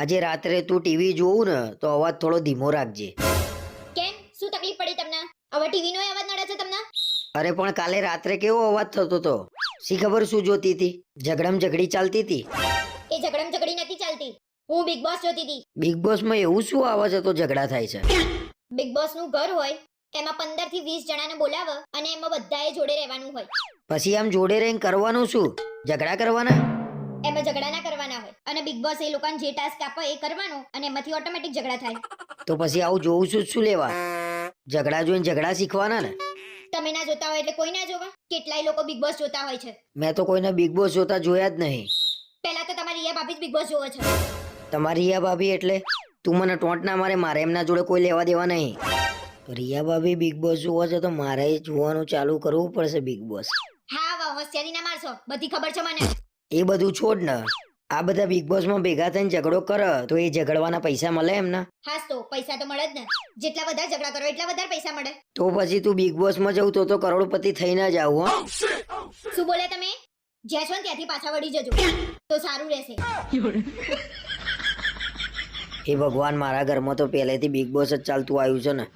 આજે રાત્રે તું ટીવી જોવું ને તો અવાજ થોડો ધીમો રાખજે. કેમ? શું તકલીફ પડી તમને? હવે ટીવી નો અવાજ નડે છે તમને? અરે પણ કાલે રાત્રે કેવો અવાજ થતો હતો શી ખબર શું જોતી હતી? ઝઘડમ ઝઘડી ચાલતી હતી? એ ઝઘડમ ઝઘડી નથી ચાલતી. હું બિગ બોસ જોતી હતી. બિગ બોસમાં એવું શું આવે છે તો ઝઘડા થાય છે? બિગ બોસનું ઘર હોય એમાં પંદરથી વીસ જણાને બોલાવે અને એમાં બધાએ જોડે રહેવાનું હોય. પછી આમ જોડે રહીને કરવાનું શું? ઝઘડા કરવાના? એમાં ઝઘડા ના કરવાના હોય. અને બિગ બોસ એ લોકોને જે ટાસ્ક આપે એ કરવાનો અને એમાંથી ઓટોમેટિક ઝઘડા થાય. તો પછી આવું જોઉં છું શું લેવા? ઝઘડા જોઈને ઝઘડા શીખવાના ને? તમે ના જોતા હોય એટલે કોઈ ના જોવા. કેટલાય લોકો બિગ બોસ જોતા હોય છે. મેં તો કોઈને બિગ બોસ જોતા જોયા જ નહીં. પહેલા તો તમારી રિયા ભાભી જ બિગ બોસ જોવે છે. તમારી રિયા ભાભી એટલે? તું મને ટોંટ ના મારે મારે એમના જોડે કોઈ લેવા દેવા નહીં. રિયા ભાભી બિગ બોસ જોવા છે તો મારે જોવાનું ચાલુ કરવું પડશે બિગ બોસ હા વાહ હોશિયારી ના મારશો. બધી ખબર છે મને. એ બધું છોડ ને. આ બધા બિગ બોસમાં ભેગા થઈને ઝઘડો કરે તો એ ઝઘડવાના પૈસા મળે એમના? હાસ તો પૈસા તો મળે જ ને. જેટલા વધારે ઝઘડા કરો એટલા વધારે પૈસા મળે. તો પછી તું બિગ બોસમાં જવું તો તો કરોડપતિ થઈને જ આવું હો. શું બોલે તમે? જ્યાં છો ને ત્યાંથી પાછા વળી જજો. તો સારું રહેશે. એ ભગવાન મારા ઘરમાં તો પહેલેથી બિગ બોસ જ ચાલતું આવ્યું છે ને.